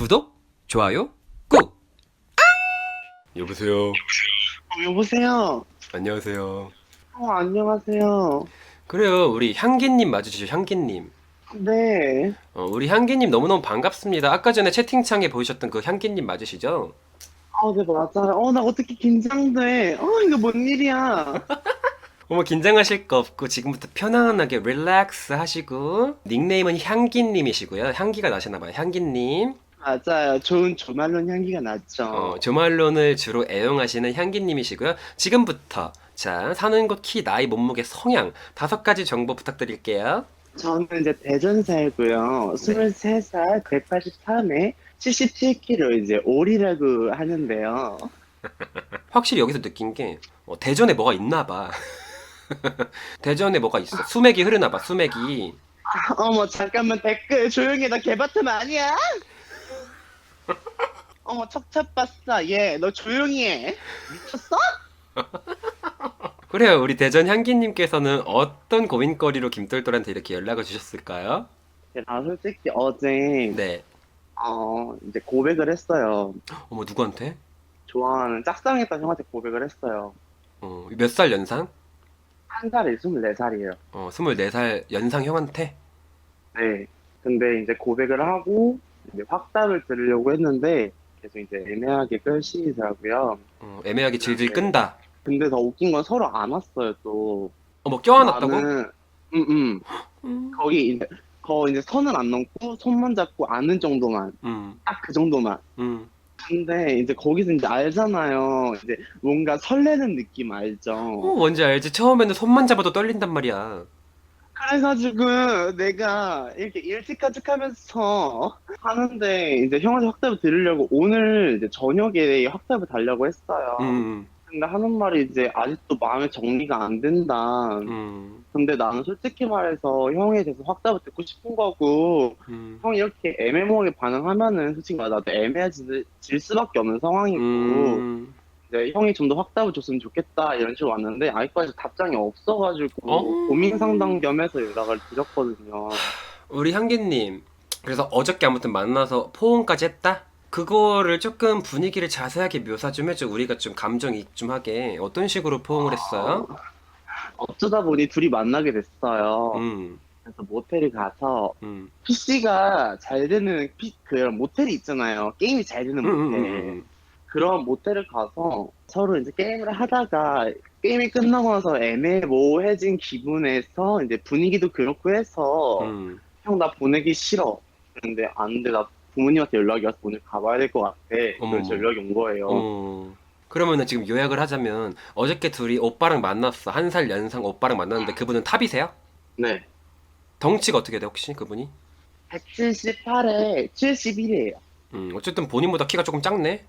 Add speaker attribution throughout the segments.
Speaker 1: 구독, 좋아요, 꾹! 여보세요.
Speaker 2: 어, 여보세요.
Speaker 1: 안녕하세요.
Speaker 2: 어, 안녕하세요.
Speaker 1: 그래요, 우리 향기님 맞으시죠, 향기님.
Speaker 2: 네.
Speaker 1: 어, 우리 향기님 너무너무 반갑습니다. 아까 전에 채팅창에 보이셨던 그 향기님 맞으시죠?
Speaker 2: 어, 네, 맞아요. 어, 나 어떻게 긴장돼. 어, 이거 뭔 일이야.
Speaker 1: 어머, 긴장하실 거 없고, 지금부터 편안하게 릴렉스 하시고, 닉네임은 향기님이시고요. 향기가 나시나 봐요, 향기님.
Speaker 2: 맞아요. 좋은 조말론 향기가 났죠.
Speaker 1: 어, 조말론을 주로 애용하시는 향기님이시고요. 지금부터, 자, 사는 곳, 키, 나이, 몸무게, 성향, 다섯 가지 정보 부탁드릴게요.
Speaker 2: 저는 이제 대전 살고요. 23살, 183에 77kg 이제 올이라고 하는데요.
Speaker 1: 확실히 여기서 느낀 게 어, 대전에 뭐가 있나 봐. 대전에 뭐가 있어. 수맥이 흐르나 봐. 수맥이.
Speaker 2: 어머, 잠깐만 댓글 조용히 해. 나 개바텀 아니야? 어머, 척척 봤어. 얘, 너 조용히 해. 미쳤어?
Speaker 1: 그래요. 우리 대전 향기님께서는 어떤 고민거리로 김똘똘한테 이렇게 연락을 주셨을까요?
Speaker 2: 나 솔직히 어제
Speaker 1: 네.
Speaker 2: 어 이제 고백을 했어요.
Speaker 1: 어머 누구한테?
Speaker 2: 좋아하는 짝사랑했던 형한테 고백을 했어요.
Speaker 1: 어, 몇 살 연상?
Speaker 2: 한 살에 24살이에요.
Speaker 1: 어, 24살 연상 형한테?
Speaker 2: 네. 근데 이제 고백을 하고 이제 확답을 들으려고 했는데 계속 이제 애매하게 끌시더라고요.
Speaker 1: 어, 애매하게 질질 끈다.
Speaker 2: 근데 더 웃긴 건 서로 안 왔어요 또.
Speaker 1: 어머 껴안았다고?
Speaker 2: 나는 응응
Speaker 1: 음.
Speaker 2: 거기 이제 거 이제 선은 안 넘고 손만 잡고 아는 정도만
Speaker 1: 음.
Speaker 2: 딱 그 정도만.
Speaker 1: 음.
Speaker 2: 근데 이제 거기서 이제 알잖아요. 이제 뭔가 설레는 느낌 알죠.
Speaker 1: 어, 뭔지 알지? 처음에는 손만 잡아도 떨린단 말이야.
Speaker 2: 그래가지고 내가 이렇게 일찍까지 하면서 하는데 이제 형한테 확답을 들으려고 오늘 이제 저녁에 확답을 달라고 했어요.
Speaker 1: 음.
Speaker 2: 근데 하는 말이 이제 아직도 마음의 정리가 안 된다.
Speaker 1: 음.
Speaker 2: 근데 나는 솔직히 말해서 형에 대해서 확답을 듣고 싶은 거고
Speaker 1: 음.
Speaker 2: 형이 이렇게 애매모호하게 반응하면은 솔직히 말 나도 애매해질 수밖에 없는 상황이고
Speaker 1: 음.
Speaker 2: 이제 형이 좀 더 확답을 줬으면 좋겠다 이런 식으로 왔는데 아직까지 답장이 없어가지고
Speaker 1: 어?
Speaker 2: 고민 상담 겸해서 연락을 드렸거든요.
Speaker 1: 우리 향기님, 그래서 어저께 아무튼 만나서 포옹까지 했다? 그거를 조금 분위기를 자세하게 묘사 좀 해줘. 우리가 좀 감정이입 좀 하게. 어떤 식으로 포옹을 했어요?
Speaker 2: 어쩌다 보니 둘이 만나게 됐어요.
Speaker 1: 음,
Speaker 2: 그래서 모텔에 가서
Speaker 1: 음,
Speaker 2: PC가 잘 되는 피, 그런 모텔이 있잖아요. 게임이 잘 되는
Speaker 1: 음,
Speaker 2: 모텔.
Speaker 1: 음, 음,
Speaker 2: 그런 모텔을 가서 서로 이제 게임을 하다가 게임이 끝나고 나서 애매모호해진 기분에서 이제 분위기도 그렇고 해서
Speaker 1: 음.
Speaker 2: 형 나 보내기 싫어. 근데 안 돼. 나 부모님한테 연락이 와서 오늘 가봐야 될 것 같아. 그래서 연락이 온 거예요.
Speaker 1: 어. 그러면은 지금 요약을 하자면 어저께 둘이 오빠랑 만났어. 한 살 연상 오빠랑 만났는데 그분은 탑이세요?
Speaker 2: 네.
Speaker 1: 덩치가 어떻게 돼 혹시 그분이?
Speaker 2: 178에 71이에요.
Speaker 1: 음, 어쨌든 본인보다 키가 조금 작네.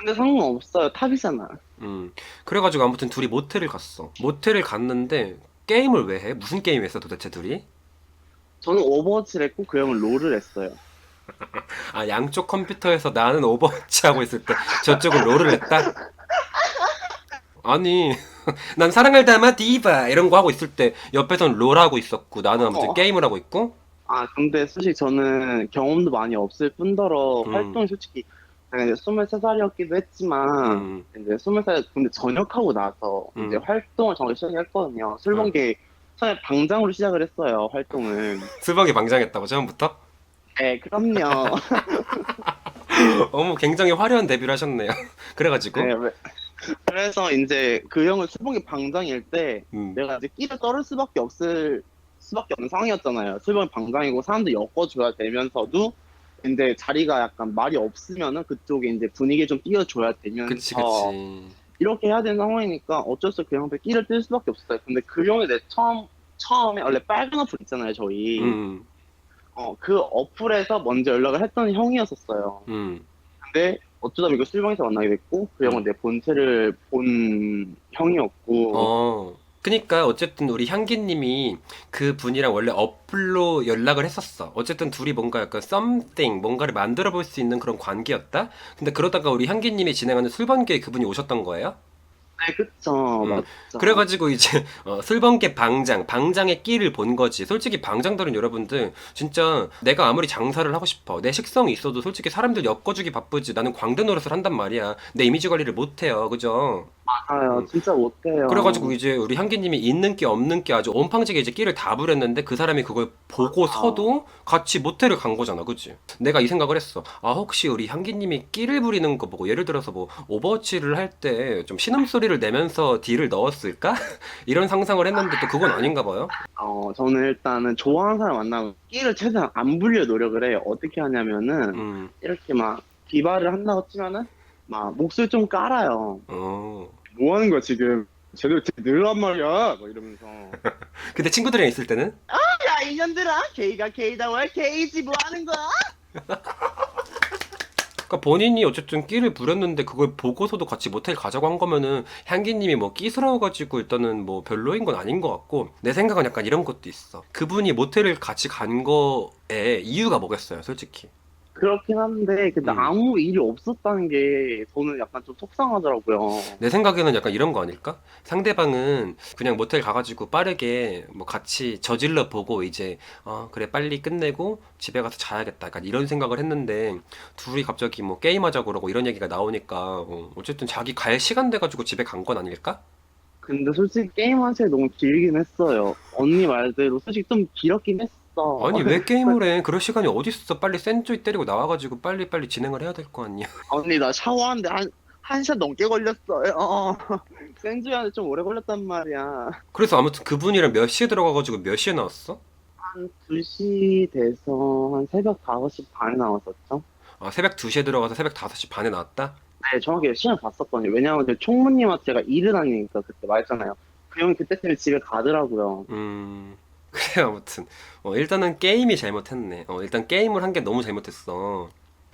Speaker 2: 근데 상관없어요. 탑이잖아.
Speaker 1: 음, 그래가지고 아무튼 둘이 모텔을 갔어. 모텔을 갔는데 게임을 왜 해? 무슨 게임 했어 도대체 둘이?
Speaker 2: 저는 오버워치를 했고 그 형은 롤을 했어요.
Speaker 1: 아, 양쪽 컴퓨터에서 나는 오버워치 하고 있을 때 저쪽은 롤을 했다? 아니, 난 사랑을 담아 디바 이런 거 하고 있을 때 옆에선 롤 하고 있었고 나는 아무튼
Speaker 2: 어.
Speaker 1: 게임을 하고 있고
Speaker 2: 아 근데 솔직히 저는 경험도 많이 없을 뿐더러
Speaker 1: 음.
Speaker 2: 활동이 솔직히 이제 23살이었기도 했지만
Speaker 1: 음,
Speaker 2: 이제 20살 근데 전역하고 나서
Speaker 1: 음.
Speaker 2: 이제 활동을 정말 시작했거든요. 술번개 처음에 방장으로 시작을 했어요. 활동을.
Speaker 1: 수박이 방장했다고 처음부터?
Speaker 2: 네, 그럼요.
Speaker 1: 어머, 굉장히 화려한 데뷔를 하셨네요. 그래가지고
Speaker 2: 네, 왜- 그래서 이제 그 형은 술번개 방장일 때
Speaker 1: 음,
Speaker 2: 내가 이제 끼를 떨을 수밖에 없을 수밖에 없는 상황이었잖아요. 술번개 방장이고 사람들 엮어줘야 되면서도 근데 자리가 약간 말이 없으면은 그쪽에 이제 분위기 좀 띄워줘야 되면서
Speaker 1: 그치 그치.
Speaker 2: 이렇게 해야 되는 상황이니까 어쩔 수 없이 그 형한테 끼를 뜰 수밖에 없었어요. 근데 그 형이 내 처음 처음에 원래 빨간 어플 있잖아요, 저희.
Speaker 1: 음,
Speaker 2: 어, 그 어플에서 먼저 연락을 했던 형이었었어요.
Speaker 1: 음.
Speaker 2: 근데 어쩌다 보니까 술방에서 만나게 됐고 그 형은 내 본체를 본 형이었고
Speaker 1: 어. 그니까 어쨌든 우리 향기님이 그 분이랑 원래 어플로 연락을 했었어. 어쨌든 둘이 뭔가 약간 something 뭔가를 만들어 볼 수 있는 그런 관계였다. 근데 그러다가 우리 향기님이 진행하는 술번기에 그분이 오셨던 거예요?
Speaker 2: 네, 그쵸.
Speaker 1: 음.
Speaker 2: 맞죠.
Speaker 1: 그래가지고 이제 어, 술번개 방장, 방장의 끼를 본 거지. 솔직히 방장들은 여러분들 진짜 내가 아무리 장사를 하고 싶어, 내 식성이 있어도 솔직히 사람들 엮어주기 바쁘지. 나는 광대 노릇을 한단 말이야. 내 이미지 관리를 못해요, 그죠?
Speaker 2: 맞아요.
Speaker 1: 음.
Speaker 2: 진짜 못해요.
Speaker 1: 그래가지고 이제 우리 향기님이 있는 끼 없는 끼 아주 온팡지게 이제 끼를 다 부렸는데 그 사람이 그걸 보고서도 같이 모텔을 간 거잖아, 그치? 내가 이 생각을 했어. 아 혹시 우리 향기님이 끼를 부리는 거 보고 예를 들어서 뭐 오버워치를 할 때 좀 신음소리를 내면서 딜을 넣었을까? 이런 상상을 했는데 또 그건 아닌가 봐요.
Speaker 2: 어, 저는 일단은 좋아하는 사람 만나면 끼를 최대한 안 불려 노력을 해요. 어떻게 하냐면은
Speaker 1: 음,
Speaker 2: 이렇게 막 디바를 한다고 치면은 막 목소리 좀 깔아요.
Speaker 1: 어.
Speaker 2: 뭐 하는 거야 지금? 제대로 늘란 말이야. 뭐 이러면서.
Speaker 1: 근데 친구들이랑 있을 때는
Speaker 2: 야 이년들아, 게이가 게이다 왜 게이지 뭐 하는 거야?
Speaker 1: 그러니까 본인이 어쨌든 끼를 부렸는데 그걸 보고서도 같이 모텔 가자고 한 거면은 향기님이 뭐 끼스러워가지고 일단은 뭐 별로인 건 아닌 것 같고 내 생각은 약간 이런 것도 있어. 그분이 모텔을 같이 간 거에 이유가 뭐겠어요, 솔직히.
Speaker 2: 그렇긴 한데 근데
Speaker 1: 음.
Speaker 2: 아무 일이 없었다는 게 저는 약간 좀 속상하더라고요.
Speaker 1: 내 생각에는 약간 이런 거 아닐까? 상대방은 그냥 모텔 가가지고 빠르게 뭐 같이 저질러 보고 이제 어 그래 빨리 끝내고 집에 가서 자야겠다 약간 이런 생각을 했는데 둘이 갑자기 뭐 게임하자고 그러고 이런 얘기가 나오니까 어, 어쨌든 자기 갈 시간 돼가지고 집에 간 건 아닐까?
Speaker 2: 근데 솔직히 게임 한 시간이 너무 길긴 했어요. 언니 말대로 솔직히 좀 길었긴 했어.
Speaker 1: 아니 왜 게임을 해? 그럴 시간이 어딨어? 빨리 센조이 때리고 나와가지고 빨리 빨리 진행을 해야 될 거 아니야?
Speaker 2: 언니 나 샤워하는데 한, 한 시간 넘게 걸렸어요. 어. 센주한테 좀 오래 걸렸단 말이야.
Speaker 1: 그래서 아무튼 그분이랑 몇 시에 들어가가지고 몇 시에 나왔어?
Speaker 2: 한 2시 돼서 한 새벽 5시 반에 나왔었죠.
Speaker 1: 아 새벽 2시에 들어가서 새벽 5시 반에 나왔다?
Speaker 2: 네, 정확히 시간 봤었거든요. 왜냐하면 제 총무님한테 제가 일을 다니니까 그때 말했잖아요. 그 형이 그때쯤에 집에 가더라고요.
Speaker 1: 음, 그래, 아무튼. 어, 일단은 게임이 잘못했네. 어, 일단 게임을 한 게 너무 잘못했어.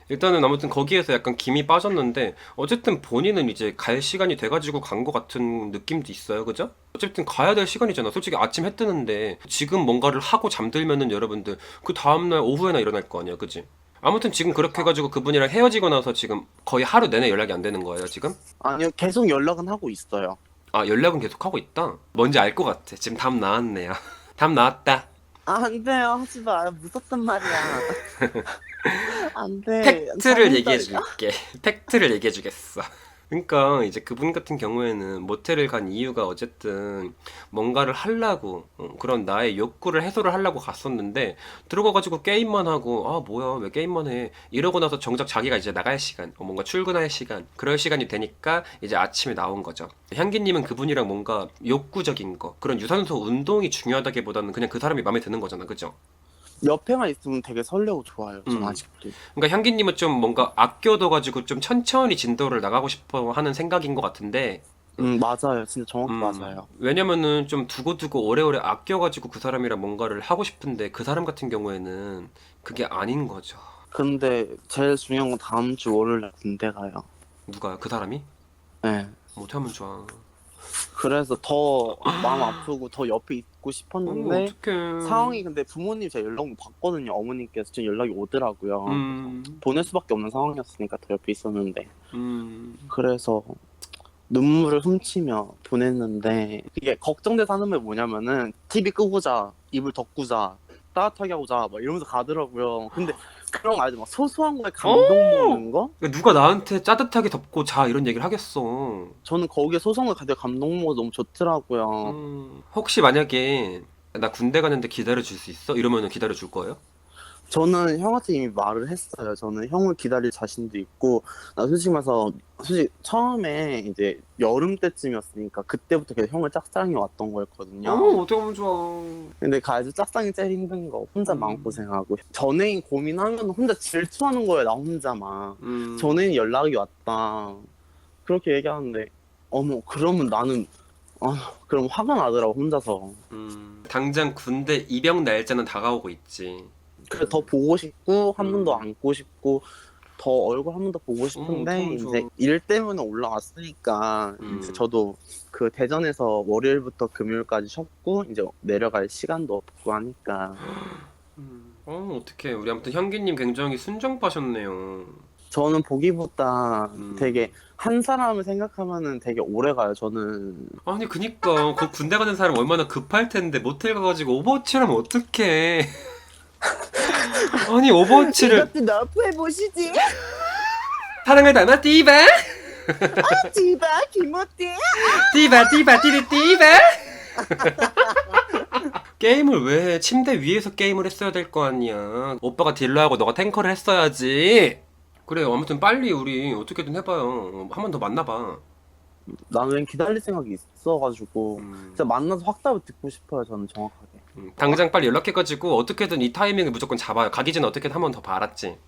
Speaker 1: 일단은 아무튼 거기에서 약간 김이 빠졌는데, 어쨌든 본인은 이제 갈 시간이 돼가지고 간 것 같은 느낌도 있어요. 그죠? 어쨌든 가야 될 시간이잖아. 솔직히 아침 해 뜨는데, 지금 뭔가를 하고 잠들면은 여러분들, 그 다음날 오후에나 일어날 거 아니야. 그지? 아무튼 지금 그렇게 해가지고 그분이랑 헤어지고 나서 지금 거의 하루 내내 연락이 안 되는 거예요, 지금?
Speaker 2: 아니요, 계속 연락은 하고 있어요.
Speaker 1: 아, 연락은 계속 하고 있다? 뭔지 알 것 같아. 지금 답 나왔네요. 답 나왔다.
Speaker 2: 아, 안 돼요. 하지 마. 무섭단 말이야. 안 돼.
Speaker 1: 팩트를 얘기해 줄게. 팩트를 얘기해 주겠어. 그러니까 이제 그분 같은 경우에는 모텔을 간 이유가 어쨌든 뭔가를 하려고 어, 그런 나의 욕구를 해소를 하려고 갔었는데 들어가가지고 게임만 하고 아 뭐야 왜 게임만 해? 이러고 나서 정작 자기가 이제 나갈 시간 어, 뭔가 출근할 시간 그럴 시간이 되니까 이제 아침에 나온 거죠. 향기님은 그분이랑 뭔가 욕구적인 거 그런 유산소 운동이 중요하다기보다는 그냥 그 사람이 마음에 드는 거잖아. 그죠?
Speaker 2: 옆에만 있으면 되게 설레고 좋아요. 전
Speaker 1: 음.
Speaker 2: 아직도.
Speaker 1: 그러니까 향기님은 좀 뭔가 아껴둬가지고 좀 천천히 진도를 나가고 싶어 하는 생각인 것 같은데,
Speaker 2: 음, 맞아요. 진짜 정확히
Speaker 1: 음,
Speaker 2: 맞아요.
Speaker 1: 왜냐면은 좀 두고두고 오래오래 아껴가지고 그 사람이랑 뭔가를 하고 싶은데 그 사람 같은 경우에는 그게 아닌 거죠.
Speaker 2: 근데 제일 중요한 건 다음 주 월요일에 군대 가요.
Speaker 1: 누가요? 그 사람이?
Speaker 2: 네.
Speaker 1: 못하면 좋아.
Speaker 2: 그래서 더 마음 아프고 더 옆에 있고
Speaker 1: 어,
Speaker 2: 싶었는데
Speaker 1: 어떡해.
Speaker 2: 상황이 근데 부모님 제가 연락 받거든요. 어머님께서 지금 연락이 오더라고요.
Speaker 1: 음,
Speaker 2: 보낼 수밖에 없는 상황이었으니까 더 옆에 있었는데
Speaker 1: 음,
Speaker 2: 그래서 눈물을 훔치며 보냈는데 이게 걱정돼서 하는 말 뭐냐면은 TV 끄고 자 이불 덮고 자 따뜻하게 하고 자 막 이러면서 가더라고요. 근데 그런 거 알죠? 막 소소한 거에 감동 먹는 거?
Speaker 1: 누가 나한테 따뜻하게 덮고 자 이런 얘기를 하겠어.
Speaker 2: 저는 거기에 소소한 거에 되게 감동 먹어서 너무 좋더라고요.
Speaker 1: 음, 혹시 만약에 나 군대 가는데 기다려 줄 수 있어? 이러면은 기다려 줄 거예요?
Speaker 2: 저는 형한테 이미 말을 했어요. 저는 형을 기다릴 자신도 있고, 나 솔직히 말해서, 솔직히 처음에 이제 여름 때쯤이었으니까 그때부터 계속 형을 짝사랑해 왔던 거였거든요.
Speaker 1: 어, 어떡하면 좋아.
Speaker 2: 근데 가야지 짝사랑이 제일 힘든 거. 혼자
Speaker 1: 음.
Speaker 2: 마음고생하고. 전애인 고민하면 혼자 질투하는 거예요, 나 혼자 막.
Speaker 1: 음.
Speaker 2: 전애인 연락이 왔다. 그렇게 얘기하는데, 어머, 그러면 나는, 아, 그럼 화가 나더라고, 혼자서.
Speaker 1: 음, 당장 군대 입영 날짜는 다가오고 있지.
Speaker 2: 그래 더 보고 싶고 한 번 더
Speaker 1: 음.
Speaker 2: 안고 싶고 더 얼굴 한 번 더 보고 싶은데
Speaker 1: 참
Speaker 2: 이제
Speaker 1: 좋아.
Speaker 2: 일 때문에 올라왔으니까
Speaker 1: 음.
Speaker 2: 이제 저도 그 대전에서 월요일부터 금요일까지 쉬었고 이제 내려갈 시간도 없고 하니까
Speaker 1: 음. 어, 어떡해. 우리 아무튼 향기님 굉장히 순정파셨네요.
Speaker 2: 저는 보기보다
Speaker 1: 음.
Speaker 2: 되게 한 사람을 생각하면은 되게 오래 가요. 저는
Speaker 1: 아니 그니까 그 군대 가는 사람 얼마나 급할 텐데 모텔 가가지고 오버워치를 하면 어떡해 아니 오버워치를
Speaker 2: 너프 해 보시지.
Speaker 1: 사랑을 담아 띠바
Speaker 2: 디바 김어띠.
Speaker 1: 띠바 띠바 띠리 띠바 게임을 왜 해? 침대 위에서 게임을 했어야 될 거 아니야 오빠가 딜러하고 너가 탱커를 했어야지 그래요 아무튼 빨리 우리 어떻게든 해봐요 한 번 더 만나봐
Speaker 2: 나는 기다릴 생각이 있어가지고
Speaker 1: 음,
Speaker 2: 진짜 만나서 확답을 듣고 싶어요. 저는 정확하게.
Speaker 1: 음, 당장 빨리 연락해가지고 어떻게든 이 타이밍을 무조건 잡아요. 가기 전에 어떻게든 한 번 더 봐알았지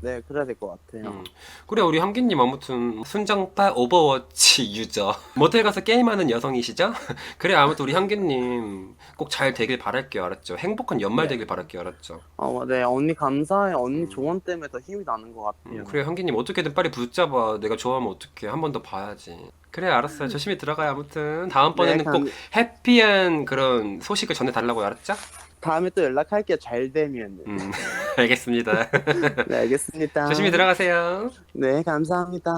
Speaker 2: 네, 그래야 될 것 같아요.
Speaker 1: 음. 그래 우리 한기님 아무튼 순정파 오버워치 유저 모텔 가서 게임하는 여성이시죠? 그래 아무튼 우리 한기님 꼭 잘 되길 바랄게요 알았죠? 행복한 연말
Speaker 2: 네.
Speaker 1: 되길 바랄게요 알았죠?
Speaker 2: 어, 네, 언니 감사해요. 언니
Speaker 1: 음.
Speaker 2: 조언 때문에 더 힘이 나는 것 같아요.
Speaker 1: 음, 그래 한기님 어떻게든 빨리 붙잡아 내가 좋아하면 어떡해 한 번 더 봐야지 그래 알았어요 조심히 들어가요 아무튼 다음번에는
Speaker 2: 네,
Speaker 1: 꼭
Speaker 2: 감-
Speaker 1: 해피한 그런 소식을 전해달라고 알았죠?
Speaker 2: 다음에 또 연락할게요. 잘 되면.
Speaker 1: 음 알겠습니다
Speaker 2: 네, 알겠습니다.
Speaker 1: 조심히 들어가세요
Speaker 2: 네, 감사합니다.